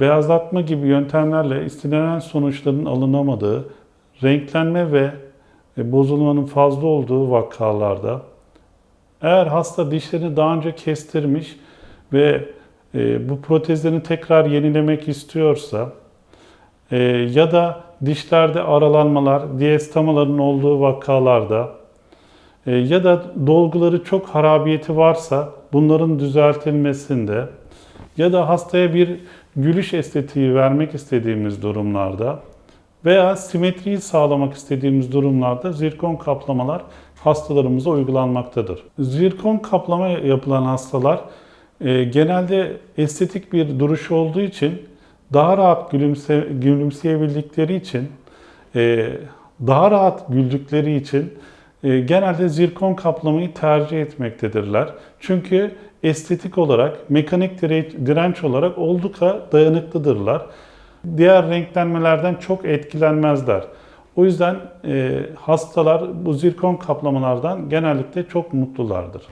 Beyazlatma gibi yöntemlerle istenilen sonuçların alınamadığı, renklenme ve e, bozulmanın fazla olduğu vakalarda eğer hasta dişlerini daha önce kestirmiş ve e, bu protezlerini tekrar yenilemek istiyorsa e, ya da dişlerde aralanmalar, diastemaların olduğu vakalarda ya da dolguları çok harabiyeti varsa bunların düzeltilmesinde ya da hastaya bir gülüş estetiği vermek istediğimiz durumlarda veya simetriyi sağlamak istediğimiz durumlarda zirkon kaplamalar hastalarımıza uygulanmaktadır. Zirkon kaplama yapılan hastalar e, genelde estetik bir duruş olduğu için daha rahat gülümse, gülümseyebildikleri için, e, daha rahat güldükleri için genelde zirkon kaplamayı tercih etmektedirler. Çünkü estetik olarak, mekanik dire- direnç olarak oldukça dayanıklıdırlar. Diğer renklenmelerden çok etkilenmezler. O yüzden e, hastalar bu zirkon kaplamalardan genellikle çok mutlulardır.